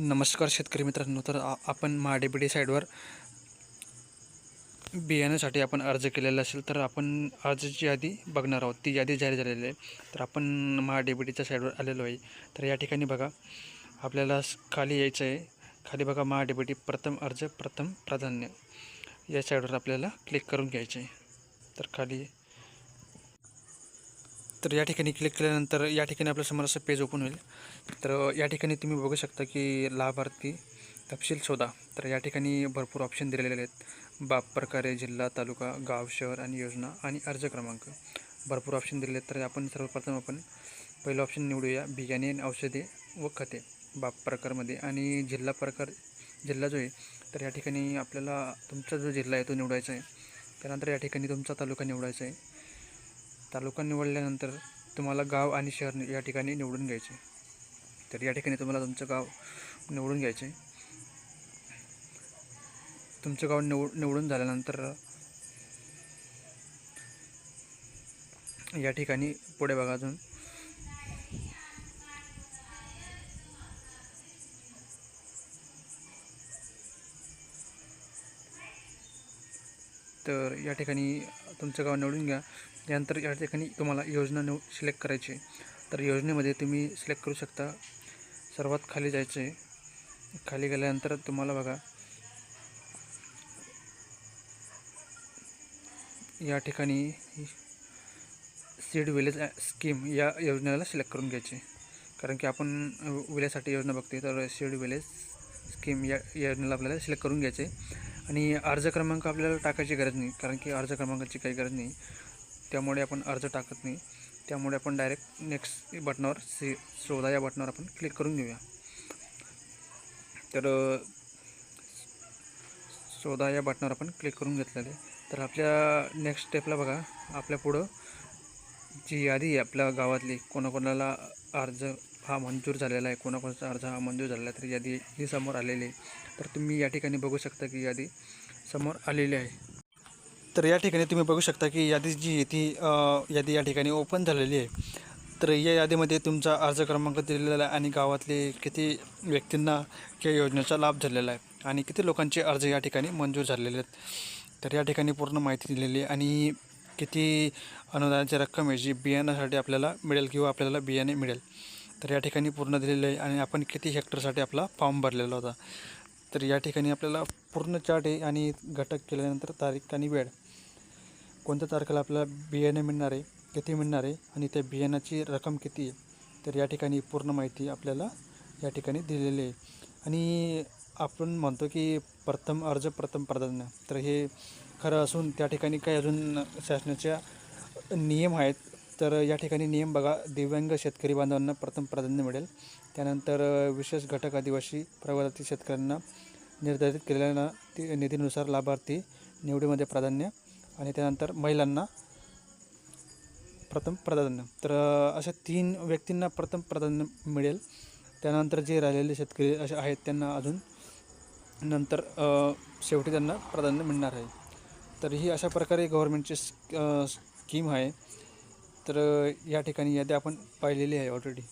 नमस्कार शेतकरी मित्रांनो तर आपण माडेबिडी साईडवर बियाण्यासाठी आपण अर्ज केलेला असेल तर आपण अर्जाची यादी बघणार आहोत. ती यादी जाहीर झालेली आहे. तर आपण महाडेबिडीच्या साईडवर आलेलो आहे. तर या ठिकाणी बघा आपल्याला खाली यायचं आहे. खाली बघा महाडेबिडी प्रथम अर्ज प्रथम प्राधान्य. या साईडवर आपल्याला क्लिक करून घ्यायचं आहे. तर खाली तर या ठिकाणी क्लिक केल्यानंतर या ठिकाणी आपल्यासमोर असं पेज ओपन होईल. तर या ठिकाणी तुम्ही बघू शकता की लाभार्थी तपशील शोधा. तर या ठिकाणी भरपूर ऑप्शन दिलेले आहेत. बाप प्रकारे जिल्हा तालुका गाव शहर आणि योजना आणि अर्ज क्रमांक. भरपूर ऑप्शन दिलेले आहेत. तर आपण सर्वप्रथम आपण पहिलं ऑप्शन निवडूया. बियाणे आणि औषधे व खते. बाप प्रकारमध्ये आणि जिल्हा प्रकार जिल्हा जो आहे तर या ठिकाणी आपल्याला तुमचा जो जिल्हा आहे तो निवडायचा आहे. त्यानंतर या ठिकाणी तुमचा तालुका निवडायचा आहे. तालुका निवडल्यानंतर तुम्हाला गाव आणि शहर या ठिकाणी निवडून घ्यायचे. तर या ठिकाणी तुम्हाला तुमचं गाव निवडून घ्यायचे. तुमचं गाव निवड निवडून झाल्यानंतर या ठिकाणी पुढे बघा अजून. तर या ठिकाणी तुमचं गाव निवडून घ्या. त्यानंतर या ठिकाणी तुम्हाला योजना निव सिलेक्ट करायची आहे. तर योजनेमध्ये तुम्ही सिलेक्ट करू शकता. सर्वात खाली जायचं आहे. खाली गेल्यानंतर तुम्हाला बघा. या ठिकाणी सीड विलेज स्कीम या योजनेला सिलेक्ट करून घ्यायची कारण की आपण विलेजसाठी योजना बघते तर सीड विलेज स्कीम या योजनेला आपल्याला सिलेक्ट करून घ्यायचे आणि अर्ज क्रमांक आपल्याला टाकायची गरज नाही कारण की अर्ज क्रमांकाची काही गरज नाही. त्यामुळे आपण अर्ज टाकत नाही. त्यामुळे आपण डायरेक्ट नेक्स्ट बटनावर सी शोधा या बटनावर आपण क्लिक करून घेऊया. तर शोधा या बटनावर आपण क्लिक करून घेतलेले. तर आपल्या नेक्स्ट स्टेपला बघा. आपल्या पुढं जी यादी आहे आपल्या गावातली कोणाकोणाला अर्ज हा मंजूर झालेला आहे. कोणाकोणाचा अर्ज हा मंजूर झालेला आहे तर यादी ही समोर आलेली आहे. तर तुम्ही या ठिकाणी बघू शकता की यादी समोर आलेली आहे. तर या ठिकाणी तुम्ही बघू शकता की यादी जी आहे ती यादी या ठिकाणी ओपन झालेली आहे. तर या यादीमध्ये तुमचा अर्ज क्रमांक दिलेला आहे आणि गावातले किती व्यक्तींना या योजनेचा लाभ झालेला आहे आणि किती लोकांचे अर्ज या ठिकाणी मंजूर झालेले आहेत. तर या ठिकाणी पूर्ण माहिती दिलेली आहे आणि किती अनुदानाची रक्कम आहे जी बियाण्यासाठी आपल्याला मिळेल किंवा आपल्याला बियाणे मिळेल. तर या ठिकाणी पूर्ण दिलेलं आहे आणि आपण किती हेक्टरसाठी आपला फॉर्म भरलेला होता. तर या ठिकाणी आपल्याला पूर्ण चार्ट आहे आणि घटक केल्यानंतर तारीख आणि वेळ. कोणत्या तारखेला आपल्याला बियाणे मिळणार आहे किती मिळणार आहे आणि त्या बियाणाची रक्कम किती आहे तर या ठिकाणी पूर्ण माहिती आपल्याला या ठिकाणी दिलेली आहे. आणि आपण म्हणतो की प्रथम अर्ज प्रथम प्राधान्य तर हे खरं असून त्या ठिकाणी काही अजून शासनाच्या नियम आहेत. तर या ठिकाणी नियम बघा. दिव्यांग शेतकरी बांधवांना प्रथम प्राधान्य मिळेल. त्यानंतर विशेष घटक आदिवासी प्रवर्गातील शेतकऱ्यांना निर्धारित केलेल्या ती निधीनुसार लाभार्थी निवडीमध्ये प्राधान्य आणि त्यानंतर महिलांना प्रथम प्राधान्य. तर अशा तीन व्यक्तींना प्रथम प्राधान्य मिळेल. त्यानंतर जे राहिलेले शेतकरी असे आहेत त्यांना अजून नंतर शेवटी त्यांना प्राधान्य मिळणार आहे. तर ही अशा प्रकारे गव्हर्मेंटची स्कीम आहे. तर या ठिकाणी यादी आपण पाहिलेली आहे ऑलरेडी